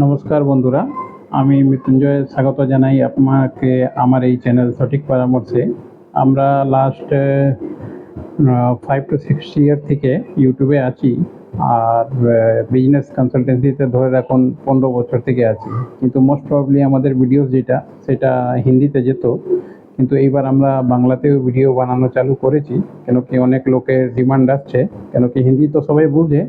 নমস্কার বন্ধুরা, আমি মৃত্যুঞ্জয় স্বাগত জানাই আপনাকে আমার এই চ্যানেল সঠিক পরামর্শে। আমরা last five two six year থেকে ইউটিউবে আছি আর বিজনেস কনসালটেন্সিতে ধরে রাখুন পনেরো বছর থেকে আছি। কিন্তু মোস্ট প্রবলি আমাদের ভিডিওস যেটা, সেটা হিন্দিতে যেত। কিন্তু এইবার আমরা বাংলাতেও ভিডিও বানানো চালু করেছি, কেন কি অনেক লোকের ডিমান্ড আসছে, কেন কি হিন্দি তো সবাই বুঝে।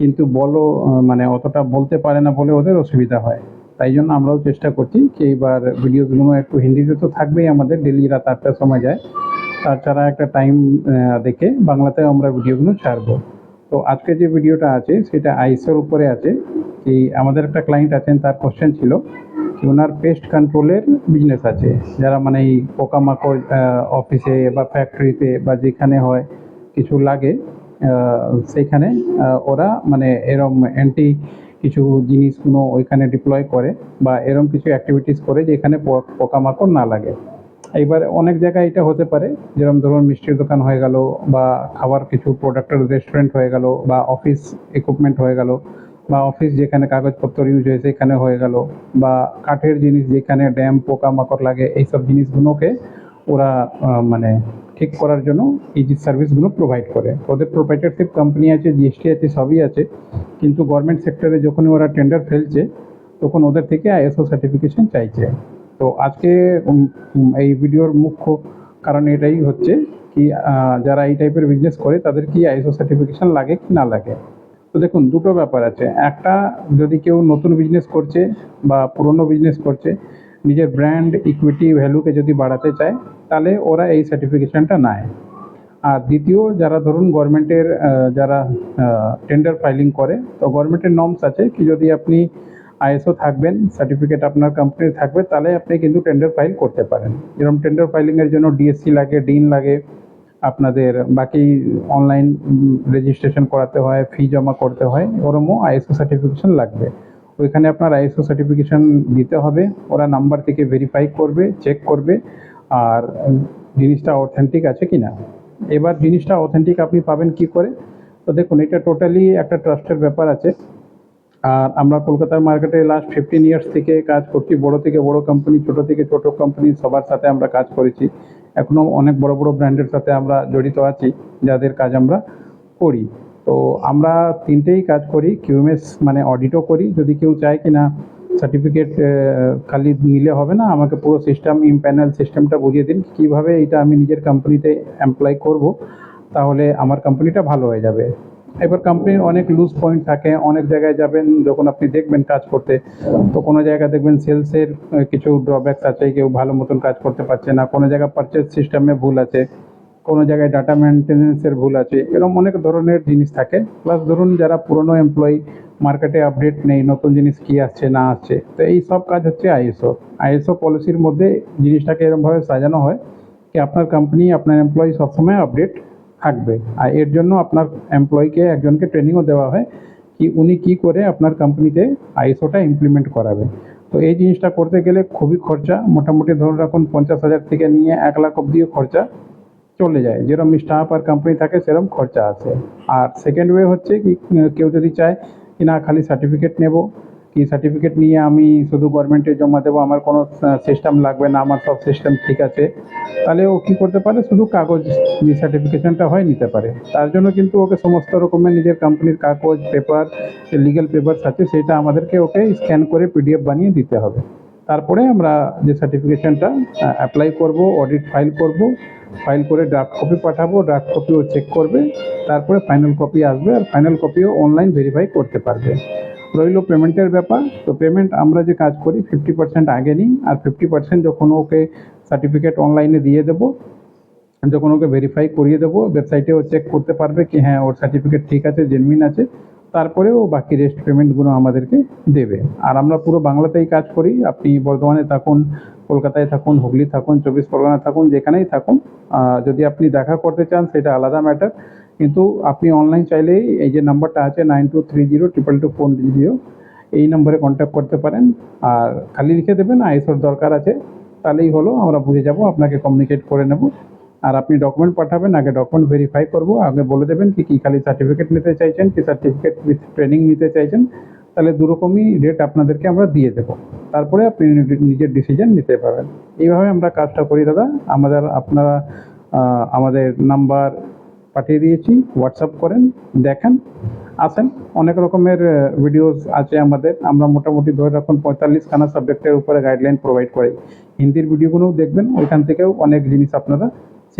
কিন্তু বলো মানে অতটা বলতে পারে না বলে ওদের অসুবিধা হয়। তাই জন্য আমরাও চেষ্টা করছি কি এইবার ভিডিওগুলো একটু হিন্দিতে তো থাকবেই আমাদের, ডেলি রাত আটটার সময় যায়। তাছাড়া একটা টাইম দেখে বাংলাতেও আমরা ভিডিওগুলো ছাড়বো। তো আজকে যে ভিডিওটা আছে, সেটা আইসের উপরে আছে। কি আমাদের একটা ক্লায়েন্ট আছেন, তার কোশ্চেন ছিল ওনার পেস্ট কন্ট্রোলের বিজনেস আছে। যারা মানে এই পোকামাকড় অফিসে বা ফ্যাক্টরিতে বা যেখানে হয়, কিছু লাগে। আহ, সেইখানে ওরা মানে এরম অ্যান্টি কিছু জিনিসগুলো ওইখানে ডিপ্লয় করে বা এরম কিছু অ্যাক্টিভিটিস করে যেখানে পো- পোকামাকড় না লাগে। এইবার অনেক জায়গায় এটা হতে পারে যেরকম ধরুন মিষ্টির দোকান হয়ে গেল বা খাবার কিছু প্রোডাক্টের রেস্টুরেন্ট হয়ে গেল বা অফিস ইকুইপমেন্ট হয়ে গেল বা অফিস যেখানে কাগজপত্র ইউজ হয় সেখানে হয়ে গেল বা কাঠের জিনিস যেখানে ড্যাম পোকামাকড় লাগে এইসব জিনিসগুলোকে ওরা মানে ঠিক করার জন্য এই যে সার্ভিসগুলো প্রোভাইড করে। ওদের প্রোপাইটারশিপ কোম্পানি আছে জিএসটি আছে, সবই আছে। কিন্তু গভর্নমেন্ট সেক্টরে যখনই ওরা টেন্ডার ফেলছে, তখন ওদের থেকে আইএসও সার্টিফিকেশন চাইছে। তো আজকে এই ভিডিওর মুখ্য কারণ এটাই হচ্ছে কি যারা এই টাইপের বিজনেস করে, তাদের কি আইএসও সার্টিফিকেশন লাগে কি না লাগে? তো দেখুন, দুটো ব্যাপার আছে। একটা, যদি কেউ নতুন বিজনেস করছে বা পুরনো বিজনেস করছে নিজের ব্র্যান্ড ইকুইটি ভ্যালুকে যদি বাড়াতে চায়, তাহলে ওরা এই সার্টিফিকেশনটা নেয়। আর দ্বিতীয়, যারা ধরুন গভর্নমেন্টের যারা টেন্ডার ফাইলিং করে, তো গভর্নমেন্টের নর্মস আছে কি যদি আপনি আইএসও থাকবেন সার্টিফিকেট আপনার কোম্পানির থাকবে, তাহলে আপনি কিন্তু টেন্ডার ফাইল করতে পারেন। যেরকম টেন্ডার ফাইলিংয়ের জন্য ডিএসসি লাগে ডিন লাগে, আপনাদের বাকি অনলাইন রেজিস্ট্রেশন করাতে হয় ফি জমা করতে হয়, ওরমও আইএসও সার্টিফিকেশন লাগবে। ওইখানে আপনার আইএসও সার্টিফিকেশন দিতে হবে। ওরা নাম্বার থেকে ভেরিফাই করবে চেক করবে, আর জিনিসটা অথেন্টিক আছে কি না এবার জিনিসটা অথেন্টিক আপনি পাবেন কি করে? তো দেখুন, এটা টোটালি একটা ট্রাস্টের ব্যাপার আছে। আর আমরা কলকাতার মার্কেটে লাস্ট ফিফটিন ইয়ার্স থেকে কাজ করছি। বড় থেকে বড় কোম্পানি ছোট থেকে ছোট কোম্পানি সবার সাথে আমরা কাজ করেছি। এখনও অনেক বড় বড় ব্র্যান্ডের সাথে আমরা জড়িত আছি, যাদের কাজ আমরা করি। তো আমরা তিনটেই কাজ করি কিউএমএস মানে অডিটও করি। যদি কেউ চায় কি না সার্টিফিকেট খালি নিলে হবে না। আমাকে পুরো সিস্টেম ইমপ্যানেল সিস্টেমটা বুঝিয়ে দিন কীভাবে এটা আমি নিজের কোম্পানিতে অ্যাপ্লাই করব, তাহলে আমার কোম্পানিটা ভালো হয়ে যাবে। এবার কোম্পানির অনেক লুজ পয়েন্ট থাকে, অনেক জায়গায় যাবেন, যখন আপনি দেখবেন কাজ করতে, তো কোনো জায়গায় দেখবেন সেলসের কিছু ড্রব্যাকস আছে, কেউ ভালো মতন কাজ করতে পারছে না, কোনো জায়গায় পারচেস সিস্টেমে ভুল আছে। কোনো জায়গায় ডাটা মেনটেন্যান্সের ভুল আছে, এরকম অনেক ধরনের জিনিস থাকে। প্লাস ধরুন যারা পুরনো এমপ্লয়ি মার্কেটে আপডেট নেই, নতুন জিনিস কী আসছে, না আসছে, তো এই সব কাজ হচ্ছে আইএসও আইএসও পলিসির মধ্যে জিনিসটাকে এরকমভাবে সাজানো হয় কি আপনার কোম্পানি আপনার এমপ্লয়ি সবসময় আপডেট থাকবে। আর এর জন্য আপনার এমপ্লয়িকে একজনকে ট্রেনিংও দেওয়া হয় কি উনি কি করে আপনার কোম্পানিতে আইএসওটা ইমপ্লিমেন্ট করাবে। তো এই জিনিসটা করতে গেলে খুবই খরচা। মোটামুটি ধরুন রাখুন পঞ্চাশ হাজার থেকে নিয়ে এক লাখ অব্দিও খরচা। চলে যায়। যেরকম স্টাফ আর কোম্পানি থাকে সেরকম খরচা আছে। আর সেকেন্ড ওয়ে হচ্ছে কি, কেউ যদি চায় কি না, খালি সার্টিফিকেট নেব। কি সার্টিফিকেট নিয়ে আমি শুধু গভর্নমেন্টে জমা দেবো, আমার কোনো সিস্টেম লাগবে না, আমার সব সিস্টেম ঠিক আছে। তাহলে ও কী করতে পারে? শুধু কাগজ সার্টিফিকেশনটা হয় নিতে পারে। তার জন্য কিন্তু ওকে সমস্ত রকমের নিজের কোম্পানির কাগজ পেপার লিগ্যাল পেপারস আছে, সেটা আমাদেরকে ওকে স্ক্যান করে পিডিএফ বানিয়ে দিতে হবে। তারপরে আমরা যে সার্টিফিকেশনটা অ্যাপ্লাই করব অডিট ফাইল করব ফাইল করে ড্রাফট কপি পাঠাবো ড্রাফট কপিও চেক করবে, তারপরে ফাইনাল কপি আসবে আর ফাইনাল কপিও অনলাইন ভেরিফাই করতে পারবে। রইল পেমেন্টের ব্যাপার। তো পেমেন্ট আমরা যে কাজ করি ফিফটি পার্সেন্ট আগে নিই আর ফিফটি পার্সেন্ট যখন ওকে সার্টিফিকেট অনলাইনে দিয়ে দেবো, যখন ওকে ভেরিফাই করিয়ে দেবো ওয়েবসাইটেও চেক করতে পারবে কি হ্যাঁ ওর সার্টিফিকেট ঠিক আছে জেনুইন আছে। তারপরে ও বাকি রেস্ট পেমেন্টগুলো আমাদেরকে দেবে। আর আমরা পুরো বাংলাতেই কাজ করি। আপনি বর্ধমানে থাকুন, কলকাতায় থাকুন, হুগলি থাকুন, চব্বিশ পরগনা থাকুন, যেখানেই থাকুন যদি আপনি দেখা করতে চান, সেটা আলাদা ম্যাটার কিন্তু আপনি অনলাইন চাইলেই এই যে নাম্বারটা আছে nine two three zero triple two four zero এই নম্বরে কন্ট্যাক্ট করতে পারেন। আর খালি লিখে দেবেন, আইএসওর দরকার আছে। তাহলেই হলো, আমরা বুঝে যাব, আপনাকে কমিউনিকেট করে নেব। আর আপনি ডকুমেন্ট পাঠাবেন, আগে ডকুমেন্ট ভেরিফাই করব, আগে বলে দেবেন কি কি খালি সার্টিফিকেট নিতে চাইছেন, কি সার্টিফিকেট উইথ ট্রেনিং নিতে চাইছেন, তাহলে দুরকমই রেট আপনাদেরকে আমরা দিয়ে দেবো। তারপরে আপনি নিজের ডিসিশন নিতে পারবেন। এইভাবে আমরা কাজটা করি দাদা। আমাদের আপনারা আমাদের নাম্বার পাঠিয়ে দিয়েছি হোয়াটসঅ্যাপ করেন, দেখেন, আসেন। অনেক রকমের ভিডিওস আছে আমাদের। আমরা মোটামুটি ধরে রাখুন পঁয়তাল্লিশ খানা সাবজেক্টের উপরে গাইডলাইন প্রোভাইড করি। হিন্দির ভিডিওগুলোও দেখবেন, ওইখান থেকেও অনেক জিনিস আপনারা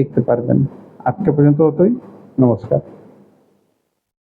শিখতে পারবেন। আজকে পর্যন্ত অতই নমস্কার।